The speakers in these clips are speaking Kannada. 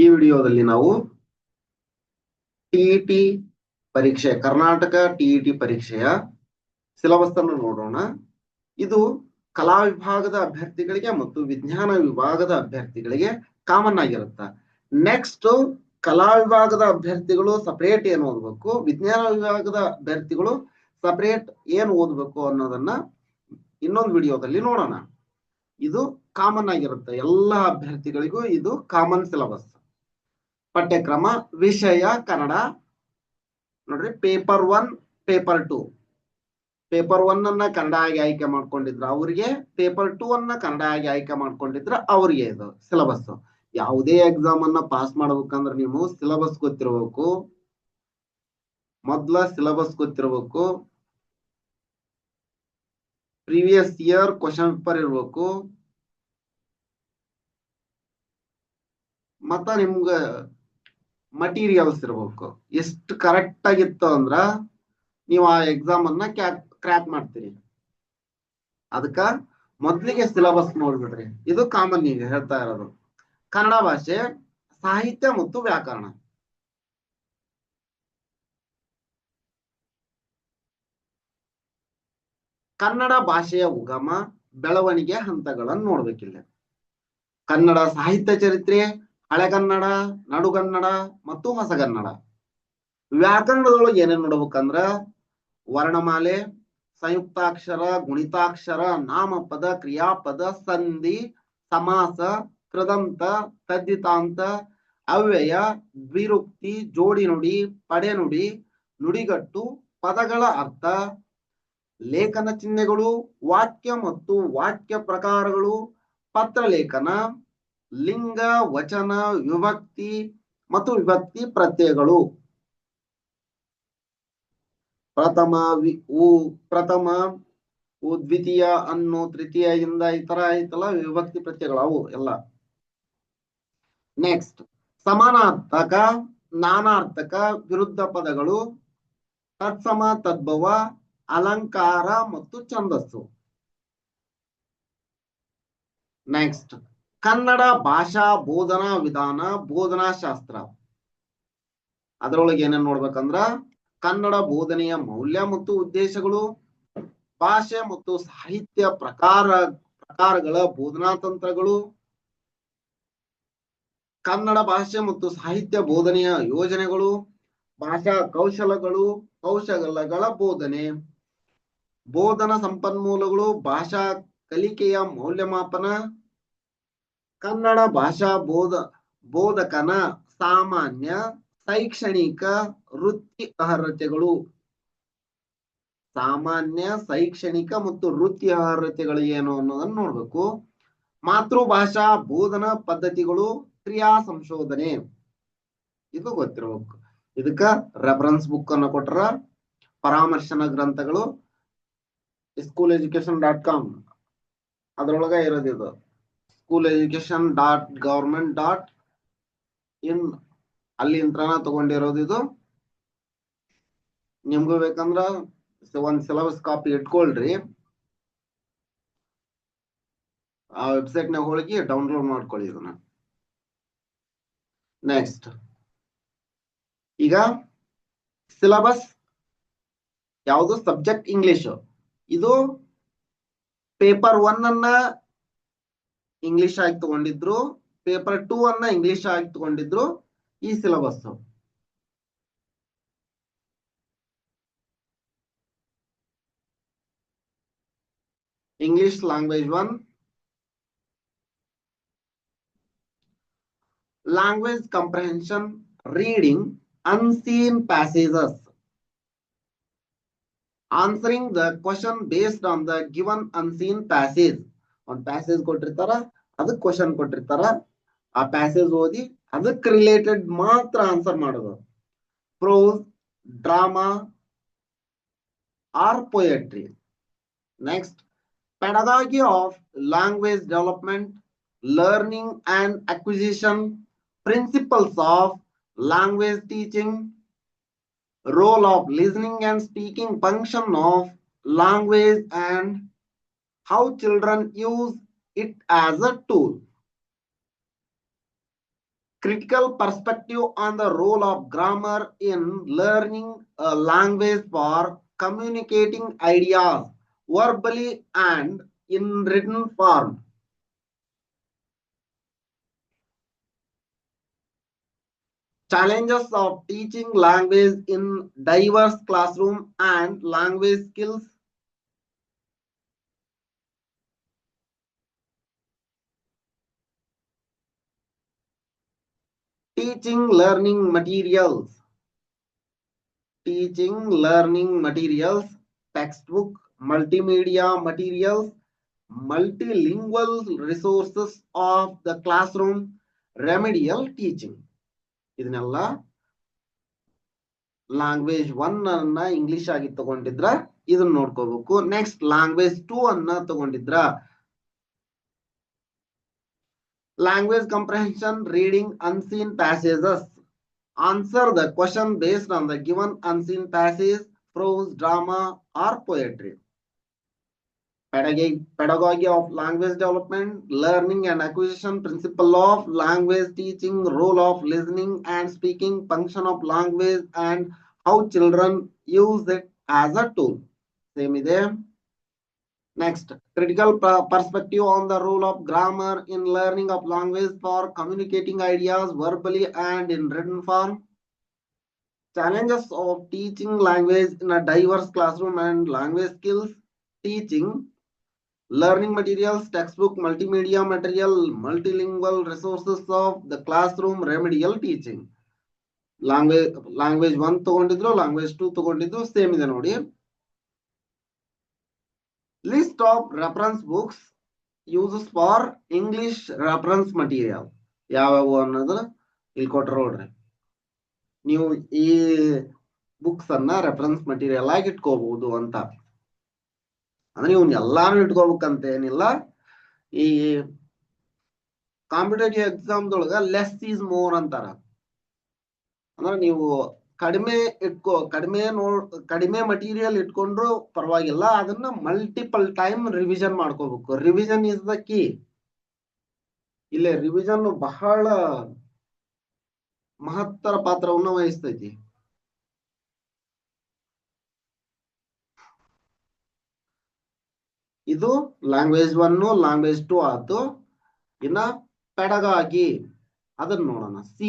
ಈ ವಿಡಿಯೋದಲ್ಲಿ ನಾವು ಟಿಇಟಿ ಪರೀಕ್ಷೆ, ಕರ್ನಾಟಕ ಟಿಇಟಿ ಪರೀಕ್ಷೆಯ ಸಿಲಬಸ್ ಅನ್ನು ನೋಡೋಣ. ಇದು ಕಲಾ ವಿಭಾಗದ ಅಭ್ಯರ್ಥಿಗಳಿಗೆ ಮತ್ತು ವಿಜ್ಞಾನ ವಿಭಾಗದ ಅಭ್ಯರ್ಥಿಗಳಿಗೆ ಕಾಮನ್ ಆಗಿರುತ್ತ. ನೆಕ್ಸ್ಟ್ ಕಲಾ ವಿಭಾಗದ ಅಭ್ಯರ್ಥಿಗಳು ಸಪರೇಟ್ ಏನ್ ಓದ್ಬೇಕು? ವಿಜ್ಞಾನ ವಿಭಾಗದ ಅಭ್ಯರ್ಥಿಗಳು ಸಪರೇಟ್ ಏನ್ ಓದ್ಬೇಕು ಅನ್ನೋದನ್ನ ಇನ್ನೊಂದು ವಿಡಿಯೋದಲ್ಲಿ ನೋಡೋಣ. ಇದು ಕಾಮನ್ ಆಗಿರುತ್ತೆ. ಎಲ್ಲ ಅಭ್ಯರ್ಥಿಗಳಿಗೂ ಇದು ಕಾಮನ್ ಸಿಲಬಸ್ ಪಠ್ಯಕ್ರಮ, ವಿಷಯ, ಕನ್ನಡ. ನೋಡ್ರಿ paper one paper two paper one ಅನ್ನ ಕನ್ನಡ ಆಗಿ ಆಯ್ಕೆ ಮಾಡ್ಕೊಂಡಿದ್ರ ಅವ್ರಿಗೆ ಪೇಪರ್ ಟೂ ಅನ್ನ ಕನ್ನಡ ಆಗಿ ಆಯ್ಕೆ ಮಾಡ್ಕೊಂಡಿದ್ರ ಅವ್ರಿಗೆ ಇದು ಸಿಲಬಸ್ ಯಾವುದೇ ಎಕ್ಸಾಮ್ ಅನ್ನ ಪಾಸ್ ಮಾಡ್ಬೇಕಂದ್ರೆ ನೀವು ಸಿಲಬಸ್ ಗೊತ್ತಿರ್ಬೇಕು. ಮೊದ್ಲ ಸಿಲಬಸ್ ಗೊತ್ತಿರ್ಬೇಕು. ಪ್ರೀವಿಯಸ್ ಇಯರ್ ಕ್ವಶನ್ ಪೇಪರ್ ಇರ್ಬೇಕು. ಮತ್ತ ನಿಮ್ಗ ಮಟೀರಿಯಲ್ಸ್ ಇರ್ಬೇಕು. ಎಷ್ಟು ಕರೆಕ್ಟ್ ಆಗಿತ್ತು ಅಂದ್ರ ನೀವು ಆ ಎಕ್ಸಾಮ್ ಅನ್ನ ಕ್ರ್ಯಾಕ್ ಮಾಡ್ತೀರಿ. ಅದಕ್ಕ ಮೊದ್ಲಿಗೆ ಸಿಲಬಸ್ ನೋಡ್ಬಿಡ್ರಿ. ಇದು ಕಾಮನ್ ಈಗ ಹೇಳ್ತಾ ಇರೋದು. ಕನ್ನಡ ಭಾಷೆ, ಸಾಹಿತ್ಯ ಮತ್ತು ವ್ಯಾಕರಣ. ಕನ್ನಡ ಭಾಷೆಯ ಉಗಮ, ಬೆಳವಣಿಗೆ ಹಂತಗಳನ್ನು ನೋಡ್ಬೇಕಿಲ್ಲ. ಕನ್ನಡ ಸಾಹಿತ್ಯ ಚರಿತ್ರೆ ಹಳೆಗನ್ನಡ ನಡುಗನ್ನಡ ಮತ್ತು ಹೊಸಗನ್ನಡ ವ್ಯಾಕರಣದೊಳಗೆ ಏನೇನು ನೋಡ್ಬೇಕಂದ್ರ ವರ್ಣಮಾಲೆ, ಸಂಯುಕ್ತಾಕ್ಷರ, ಗುಣಿತಾಕ್ಷರ, ನಾಮಪದ, ಕ್ರಿಯಾಪದ, ಸಂಧಿ, ಸಮಾಸ, ಕೃದಂತ ತದ್ದಿತಾಂತ ಅವ್ಯಯ, ದ್ವಿರುಕ್ತಿ ಜೋಡಿ ನುಡಿ ಪಡೆನುಡಿ, ನುಡಿಗಟ್ಟು, ಪದಗಳ ಅರ್ಥ, ಲೇಖನ ಚಿಹ್ನೆಗಳು, ವಾಕ್ಯ ಮತ್ತು ವಾಕ್ಯ ಪ್ರಕಾರಗಳು, ಪತ್ರಲೇಖನ ಲಿಂಗ, ವಚನ, ವಿಭಕ್ತಿ ಮತ್ತು ವಿಭಕ್ತಿ ಪ್ರತ್ಯಯಗಳು. ಪ್ರಥಮ ವಿ, ಉ, ಪ್ರಥಮ, ಉ, ದ್ವಿತೀಯ, ಅನ್ನು, ತೃತೀಯ, ಇಂದ ಈ ತರ ಆಯ್ತಲ್ಲ ವಿಭಕ್ತಿ ಪ್ರತ್ಯಯಗಳು ಅವು ಎಲ್ಲ. ನೆಕ್ಸ್ಟ್ ಸಮಾನಾರ್ಥಕ ನಾನಾರ್ಥಕ ವಿರುದ್ಧ ಪದಗಳು, ತತ್ಸಮ, ತದ್ಭವ, ಅಲಂಕಾರ ಮತ್ತು ಛಂದಸ್ಸು. ನೆಕ್ಸ್ಟ್ ಕನ್ನಡ ಭಾಷಾ ಬೋಧನಾ ವಿಧಾನ ಬೋಧನಾ ಶಾಸ್ತ್ರ. ಅದರೊಳಗೆ ಏನೇನ್ ನೋಡ್ಬೇಕಂದ್ರ ಕನ್ನಡ ಬೋಧನೆಯ ಮೌಲ್ಯ ಮತ್ತು ಉದ್ದೇಶಗಳು, ಭಾಷೆ ಮತ್ತು ಸಾಹಿತ್ಯ ಪ್ರಕಾರ, ಪ್ರಕಾರಗಳ ಬೋಧನಾ ತಂತ್ರಗಳು, ಕನ್ನಡ ಭಾಷೆ ಮತ್ತು ಸಾಹಿತ್ಯ ಬೋಧನೆಯ ಯೋಜನೆಗಳು, ಭಾಷಾ ಕೌಶಲಗಳು, ಕೌಶಲಗಳ ಬೋಧನೆ, ಬೋಧನಾ ಸಂಪನ್ಮೂಲಗಳು, ಭಾಷಾ ಕಲಿಕೆಯ ಮೌಲ್ಯಮಾಪನ ಕನ್ನಡ ಭಾಷಾ ಬೋಧ, ಬೋಧಕನ ಸಾಮಾನ್ಯ, ಶೈಕ್ಷಣಿಕ ವೃತ್ತಿ ಅರ್ಹತೆಗಳು. ಸಾಮಾನ್ಯ, ಶೈಕ್ಷಣಿಕ ಮತ್ತು ವೃತ್ತಿ ಅರ್ಹತೆಗಳು ಏನು ಅನ್ನೋದನ್ನ ನೋಡ್ಬೇಕು. ಮಾತೃಭಾಷಾ ಬೋಧನಾ ಪದ್ಧತಿಗಳು, ಕ್ರಿಯಾ ಸಂಶೋಧನೆ. ಇದು ಗೊತ್ತಿರ್ಬೇಕು. ಇದಕ್ಕ ರೆಫರೆನ್ಸ್ ಬುಕ್ ಅನ್ನು ಕೊಟ್ರ ಪರಾಮರ್ಶನ ಗ್ರಂಥಗಳು ಸ್ಕೂಲ್ ಎಜುಕೇಶನ್ ಡಾಟ್ ಕಾಮ್ ಅದ್ರೊಳಗ ಇರೋದು ಇದು. School education dot government dot in ಅಲ್ಲಿಂತ್ರನ ತಗೊಂಡಿರೋದು ಇದು ನಿಮ್ಗೂ ಬೇಕಂದ್ರ ಒಂದ್ ಸಿಲೆಬಸ್ ಕಾಪಿ ಇಟ್ಕೊಳ್ರಿ. ಆ ವೆಬ್ಸೈಟ್ ನಾಗ ಹೋಗಿ ಡೌನ್ಲೋಡ್ ಮಾಡ್ಕೊಳ್ಳಿ ಇದನ್ನ. ನೆಕ್ಸ್ಟ್ ಈಗ ಸಿಲೆಬಸ್ ಯಾವುದು ಸಬ್ಜೆಕ್ಟ್ ಇಂಗ್ಲಿಷ್ ಇದು ಪೇಪರ್ ಒನ್ ಅನ್ನ ಇಂಗ್ಲಿಷ್ ಆಗಿ ತಗೊಂಡಿದ್ರು ಪೇಪರ್ ಟೂ ಅನ್ನ ಇಂಗ್ಲಿಷ್ ಆಗಿ ತಗೊಂಡಿದ್ರು ಈ syllabus English language one language comprehension reading unseen passages answering the question based on the given unseen passage ಒಂದ್ ಪ್ಯಾಸೇಜ್ ಕೊಟ್ಟಿರ್ತಾರ, ಅದಕ್ ಕ್ವಶನ್ ಕೊಟ್ಟಿರ್ತಾರ. ಆ ಪ್ಯಾಸೇಜ್ ಓದಿ ಅದಕ್ ರಿಲೇಟೆಡ್ ಮಾತ್ರ ಆನ್ಸರ್ ಮಾಡೋದು. Prose drama or poetry next pedagogy of language development learning and acquisition principles of language teaching role of listening and speaking function of language and how children use it as a tool critical perspective on the role of grammar in learning a language for communicating ideas verbally and in written form. Challenges of teaching language in diverse classroom and language skills. Teaching learning materials. Teaching learning materials, textbook, multimedia materials, multilingual resources of the classroom, remedial teaching. ಇದನ್ನೆಲ್ಲ ಲ್ಯಾಂಗ್ವೇಜ್ ಒನ್ ಅನ್ನ ಇಂಗ್ಲಿಷ್ ಆಗಿ ತಗೊಂಡಿದ್ರ ಇದನ್ನ ನೋಡ್ಕೋಬೇಕು ನೆಕ್ಸ್ಟ್ ಲ್ಯಾಂಗ್ವೇಜ್ ಟೂ ಅನ್ನ ತಗೊಂಡಿದ್ರ language comprehension reading unseen passages. Answer the question based on the given unseen passage prose drama or poetry. Pedagogy of language development learning and acquisition principle of language teaching role of listening and speaking function of language and how children use it as a tool. Same is there Next, critical per- perspective on the role of grammar in learning of language for communicating ideas verbally and in written form challenges of teaching language in a diverse classroom and language skills, teaching, learning materials, textbook, multimedia material, multilingual resources of the classroom, remedial teaching. Language, language one ತಗೊಂಡಿದ್ರು language two ತಗೊಂಡಿದ್ರು same ಇದೆ ನೋಡಿ list of reference books uses for English reference material ಯಾವ್ಯಾವು ಅನ್ನೋದ್ರ ಇಲ್ಲಿ ಕೊಟ್ರು ನೋಡ್ರಿ. ನೀವು ಈ ಬುಕ್ಸ್ ಅನ್ನ ರೆಫರೆನ್ಸ್ ಮಟೀರಿಯಲ್ ಆಗಿ ಇಟ್ಕೋಬಹುದು ಅಂತ. ಅಂದ್ರೆ ಇವ್ನ ಎಲ್ಲಾನು ಇಟ್ಕೋಬೇಕಂತ ಏನಿಲ್ಲ. ಈ ಕಾಂಪಿಟೇಟಿವ್ ಎಕ್ಸಾಮ್ದೊಳಗ ಲೆಸ್ ಈಸ್ ಮೋರ್ ಅಂತಾರ. ಅಂದ್ರೆ ನೀವು ಕಡಿಮೆ ಇಟ್ಕೋ, ಕಡಿಮೆ ನೋಡ್ ಕಡಿಮೆ ಮಟೀರಿಯಲ್ ಇಟ್ಕೊಂಡ್ರು ಪರವಾಗಿಲ್ಲ. ಅದನ್ನ ಮಲ್ಟಿಪಲ್ ಟೈಮ್ ರಿವಿಷನ್ ಮಾಡ್ಕೋಬೇಕು. ರಿವಿಷನ್ ಇಸ್ ದ ಕೀ ಇಲ್ಲೇ ರಿವಿಷನ್ ಬಹಳ ಮಹತ್ತರ ಪಾತ್ರವನ್ನು ವಹಿಸ್ತೈತಿ. ಇದು ಲ್ಯಾಂಗ್ವೇಜ್ ಒನ್ ಲ್ಯಾಂಗ್ವೇಜ್ ಟು ಆತು ಇನ್ನ ಪೆಡಗಾಗಿ ಅದನ್ನ ನೋಡೋಣ. C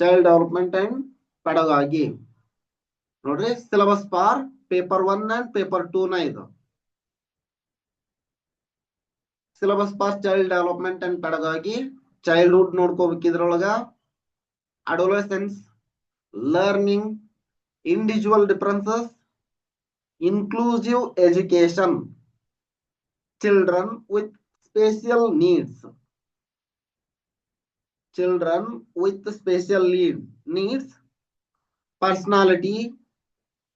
child development and pedagogy. ನೋಡ್ರಿ syllabus for paper one and paper two ನ ಇದು. Syllabus for child development and pedagogy childhood ನೋಡ್ಕೋಬೇಕು ಇದ್ರೊಳಗ. Adolescence learning individual differences inclusive education children with special needs children with special need, needs, personality,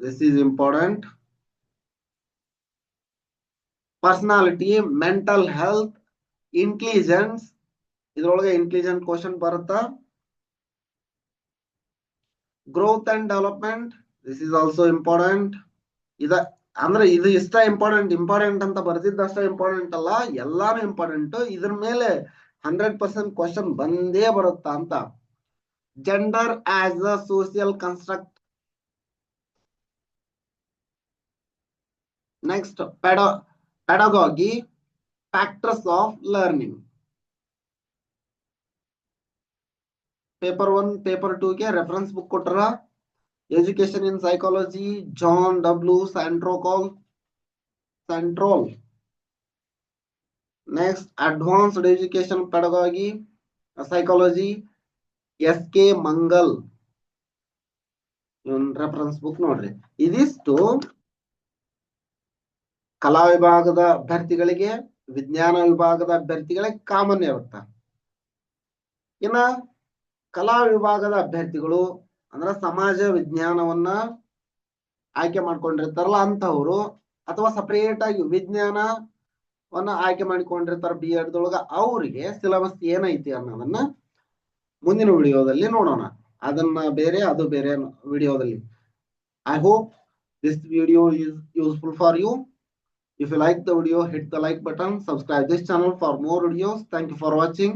this is important, personality, mental health, intelligence, ಇದ್ರೊಳಗೆ ಇಂಟೆಲಿಜೆಂಟ್ ಕ್ವಶನ್ ಬರುತ್ತಾ? Growth and development this is also important ಇದ ಅಂದ್ರೆ ಇದು ಇಷ್ಟ ಇಂಪಾರ್ಟೆಂಟ್ ಇಂಪಾರ್ಟೆಂಟ್ ಅಂತ ಬರ್ತಿದ್ದಷ್ಟ ಇಂಪಾರ್ಟೆಂಟ್ ಅಲ್ಲ ಎಲ್ಲಾನು ಇಂಪಾರ್ಟೆಂಟ್ ಇದ್ರ ಮೇಲೆ ಹಂಡ್ರೆಡ್ ಪರ್ಸೆಂಟ್ ಕ್ವಶನ್ ಬಂದೇ ಬರುತ್ತಾ ಅಂತ gender as a social construct next ಪೆಡ ಪೆಡಗಾಗಿ factors of learning paper one paper ಟೂಗೆ reference book ಕೊಟ್ರ education in psychology John W ಸ್ಯಾಂಟ್ರೋಕಾಲ್ ಸೆಂಟ್ರೋಲ್ next advanced education ಪಡಗಾಗಿ psychology S K Mangal ಇವನ್ ರೆಫರೆನ್ಸ್ ಬುಕ್ ನೋಡ್ರಿ. ಇದಿಷ್ಟು ಕಲಾ ವಿಭಾಗದ ಅಭ್ಯರ್ಥಿಗಳಿಗೆ, ವಿಜ್ಞಾನ ವಿಭಾಗದ ಅಭ್ಯರ್ಥಿಗಳಿಗೆ ಕಾಮನ್ ಇರುತ್ತ. ಇನ್ನ ಕಲಾ ವಿಭಾಗದ ಅಭ್ಯರ್ಥಿಗಳು ಅಂದ್ರ ಸಮಾಜ ವಿಜ್ಞಾನವನ್ನ ಆಯ್ಕೆ ಮಾಡ್ಕೊಂಡಿರ್ತಾರಲ್ಲ ಅಂತವ್ರು, ಅಥವಾ ಸಪರೇಟ್ ಆಗಿ ವಿಜ್ಞಾನವನ್ನ ಆಯ್ಕೆ ಮಾಡಿಕೊಂಡಿರ್ತಾರ ಬಿ ಎಡ್ ದೊಳಗ ಅವ್ರಿಗೆ ಸಿಲೆಬಸ್ ಏನೈತಿ ಅನ್ನೋದನ್ನ ಮುಂದಿನ ವಿಡಿಯೋದಲ್ಲಿ ನೋಡೋಣ ಅದನ್ನ ಬೇರೆ ಅದು ಬೇರೆ ವಿಡಿಯೋದಲ್ಲಿ I hope this video useful for you if you like the video hit the like button subscribe this channel for more videos thank you for watching